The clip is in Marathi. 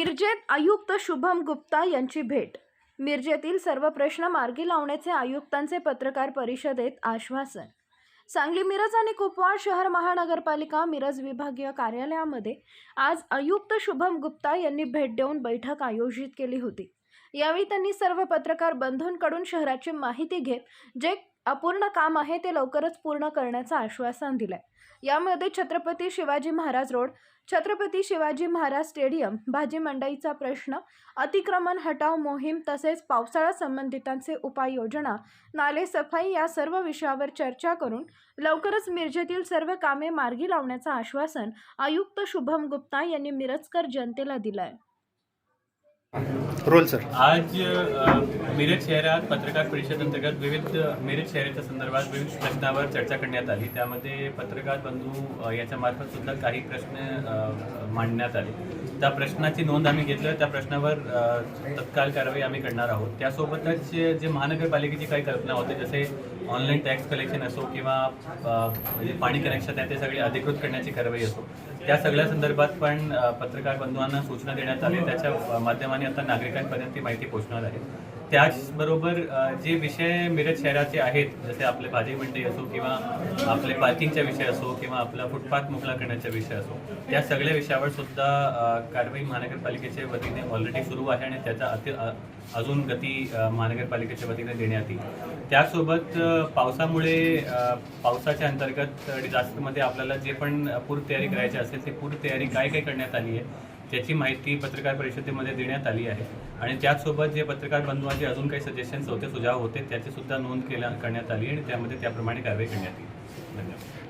मिरजेत आयुक्त शुभम गुप्ता यांची भेट. मिरजेतील सर्व प्रश्न मार्गी लावण्याचे आयुक्तांचे पत्रकार परिषदेत आश्वासन. सांगली मिरज आणि कुपवाड शहर महानगरपालिका मिरज विभागीय कार्यालयामध्ये आज आयुक्त शुभम गुप्ता यांनी भेट देऊन बैठक आयोजित केली होती. यावेळी त्यांनी सर्व पत्रकार बंधूंकडून शहराची माहिती घेत जे अपूर्ण काम आहे ते लवकरच पूर्ण करण्याचं आश्वासन दिलंय. यामध्ये छत्रपती शिवाजी महाराज रोड छत्रपती शिवाजी महाराज स्टेडियम भाजी मंडईचा प्रश्न अतिक्रमण हटाव मोहीम तसेच पावसाळा संबंधितांचे उपाययोजना नाले सफाई या सर्व विषयावर चर्चा करून लवकरच मिरजेतील सर्व कामे मार्गी लावण्याचं आश्वासन आयुक्त शुभम गुप्ता यांनी मिरजकर जनतेला दिलं आहे रोल सर. आज मिरज शहरात पत्रकार परिषद अंतर्गत विविध मिरज शहराच्या संदर्भात विविध प्रश्नावर चर्चा करण्यात आली. त्यामध्ये पत्रकार बंधू याच्या मार्फत सुद्धा काही प्रश्न मांडण्यात आले. त्या प्रश्नाची नोंद आम्ही घेतलं त्या प्रश्नावर तत्काळ तत्काल कारवाई आम्ही करणार आहोत. त्यासोबतच जे महानगरपालिकेची काही कल्पना होते जसे ऑनलाईन टॅक्स कलेक्शन असो किंवा जे म्हणजे पाणी कनेक्शन आहे ते सगळे अधिकृत करण्याची कारवाई असो त्या सगळ्या संदर्भात पण पत्रकार बंधूंना सूचना देण्यात आली. त्याच्या माध्यमाने आता नागरिकांपर्यंत ती माहिती पोहोचणार आहे. त्याचबरोबर जे विषय मिरज शहराचे आहेत जसे आपले भाजी मंडई असो किंवा आपले पार्किंगचा विषय असो किंवा आपला फुटपाथ मोकळा करण्याचा विषय असो त्या सगळ्या विषयावर सुद्धा कारवाई महानगरपालिकेच्या वतीने ऑलरेडी सुरू आहे आणि त्याचा अति अजून गती महानगरपालिकेच्या वतीने देण्यात येईल. त्यासोबत पावसामुळे पावसाच्या अंतर्गत डिझास्टरमध्ये आपल्याला जे पण पूर्वतयारी करायची असेल ती पूर्वतयारी काय काय करण्यात आली आहे त्याची माहिती पत्रकार परिषदेमध्ये देण्यात आली आहे. आणि त्याचसोबत जे पत्रकार बंधूंचे अजून काही सजेशन्स होते सुझाव होते त्याची सुद्धा नोंद केल्या करण्यात आली आणि त्यामध्ये त्याप्रमाणे कारवाई करण्यात येईल. धन्यवाद.